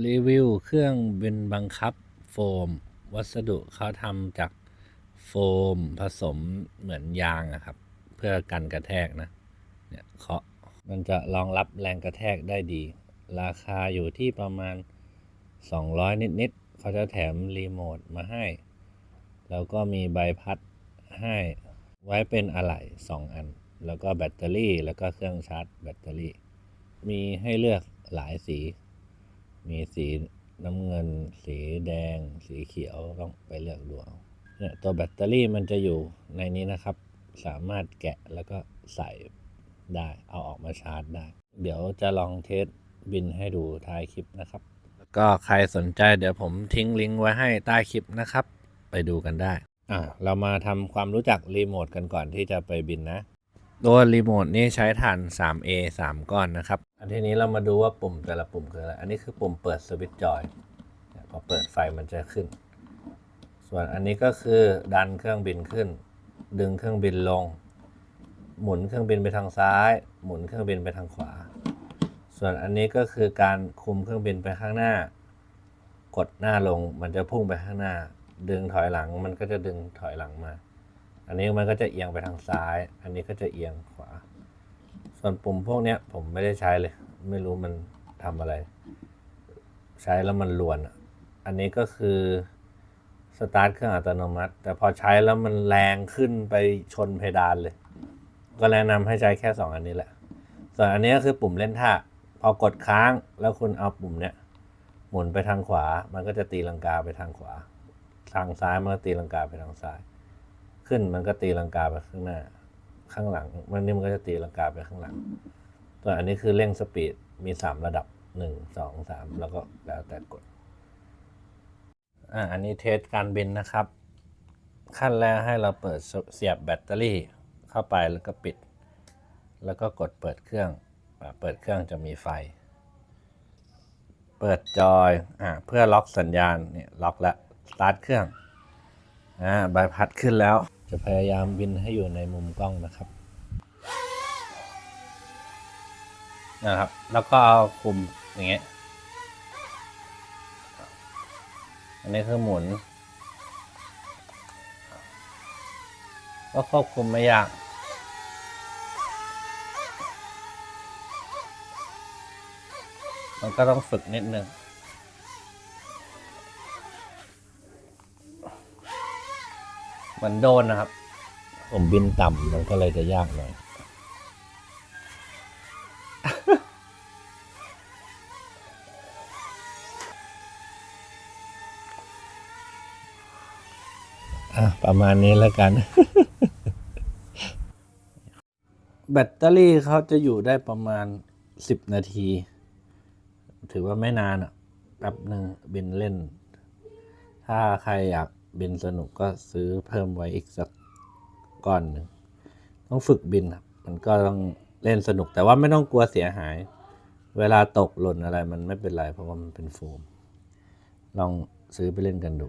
รีวิวเครื่องบินบังคับโฟม วัสดุเขาทำจากโฟมผสมเหมือนยางอะครับ เพื่อกันกระแทกนะ เนี่ยเคาะมันจะรองรับแรงกระแทกได้ดี ราคาอยู่ที่ประมาณ 200 นิดๆเขาจะแถมรีโมทมาให้ แล้วก็มีใบพัดให้ไว้เป็นอะไหล่2อัน แล้วก็แบตเตอรี่ แล้วก็เครื่องชาร์จแบตเตอรี่ มีให้เลือกหลายสี มีสีน้ำเงิน สีแดง สีเขียวต้องไปเลือกดูเอาเนี่ยตัวแบตเตอรี่มันจะอยู่ในนี้นะครับ สามารถแกะแล้วก็ใส่ได้เอาออกมาชาร์จได้ เดี๋ยวจะลองเทสบินให้ดูท้ายคลิปนะครับ ก็ใครสนใจเดี๋ยวผมทิ้งลิงก์ไว้ให้ใต้คลิปนะครับ ไปดูกันได้อ่าเรามาทำความรู้จักรีโมทกันก่อนที่จะไปบินนะ ตัวรีโมทนี่ใช้ฐาน 3A 3 ก้อนนะครับ อันทีนี้เรามาดูว่าปุ่มแต่ละปุ่มคืออะไร อันนี้คือปุ่มเปิดสวิตช์จอยพอเปิดไฟมันจะขึ้น ส่วนอันนี้ก็คือดันเครื่องบินขึ้น ดึงเครื่องบินลง หมุนเครื่องบินไปทางซ้าย หมุนเครื่องบินไปทางขวา ส่วนอันนี้ก็คือการคุมเครื่องบินไปข้างหน้า กดหน้าลงมันจะพุ่งไปข้างหน้า ดึงถอยหลังมันก็จะดึงถอยหลังมา อันนี้มันก็จะเอียงไปทางซ้าย อันนี้ก็จะเอียงขวา ส่วนปุ่มพวกเนี้ยผมไม่ได้ใช้เลย ไม่รู้มันทำอะไร ใช้แล้วมันลวน อันนี้ก็คือสตาร์ทเครื่องอัตโนมัติ แต่พอใช้แล้วมันแรงขึ้นไปชนเพดานเลย ก็แนะนำให้ใช้แค่ 2 อันนี้แหละ ส่วนอันนี้ก็คือปุ่มเล่นท่า พอกดค้างแล้วคุณเอาปุ่มเนี้ยหมุนไปทางขวา มันก็จะตีลังกาไปทางขวา ทางซ้ายมันก็ตีลังกาไปทางซ้าย ขึ้นมันก็ตีลังกาไปข้างหน้า ข้างหลัง มันนี่มันก็จะตีลังกาไปข้างหลังส่วนอันนี้คือเร่งสปีดมีสามระดับหนึ่งสองสามแล้วก็แล้วแต่กดอ่าอันนี้เทสการบินนะครับ ขั้นแรกให้เราเปิดเสียบแบตเตอรี่เข้าไปแล้วก็ปิด แล้วก็กดเปิดเครื่องอเปิดเครื่องจะมีไฟ เปิดจอยอ่าเพื่อล็อกสัญญาณเนี่ยล็อกแล้วสตาร์ทเครื่องอ่าใบพัดขึ้นแล้ว จะพยายามบินให้อยู่ในมุมกล้องนะครับนะครับ แล้วก็เอาคุมอย่างเงี้ย อันนี้คือหมุน ก็ควบคุมไม่ยากมันก็ต้องฝึกนิดนึง มันโดนนะครับ ผมบินต่ำมันก็เลยจะยากหน่อย อะ ประมาณนี้แล้วกัน แบตเตอรี่เขาจะอยู่ได้ประมาณ10นาที ถือว่าไม่นานอะแป๊บหนึ่งบินเล่น ถ้าใครอยาก บินสนุกก็ซื้อเพิ่มไว้อีกสักก้อนหนึ่งต้องฝึกบินครับมันก็ต้องเล่นสนุกแต่ว่าไม่ต้องกลัวเสียหาย เวลาตกหล่นอะไรมันไม่เป็นไรเพราะว่ามันเป็นโฟม ลองซื้อไปเล่นกันดู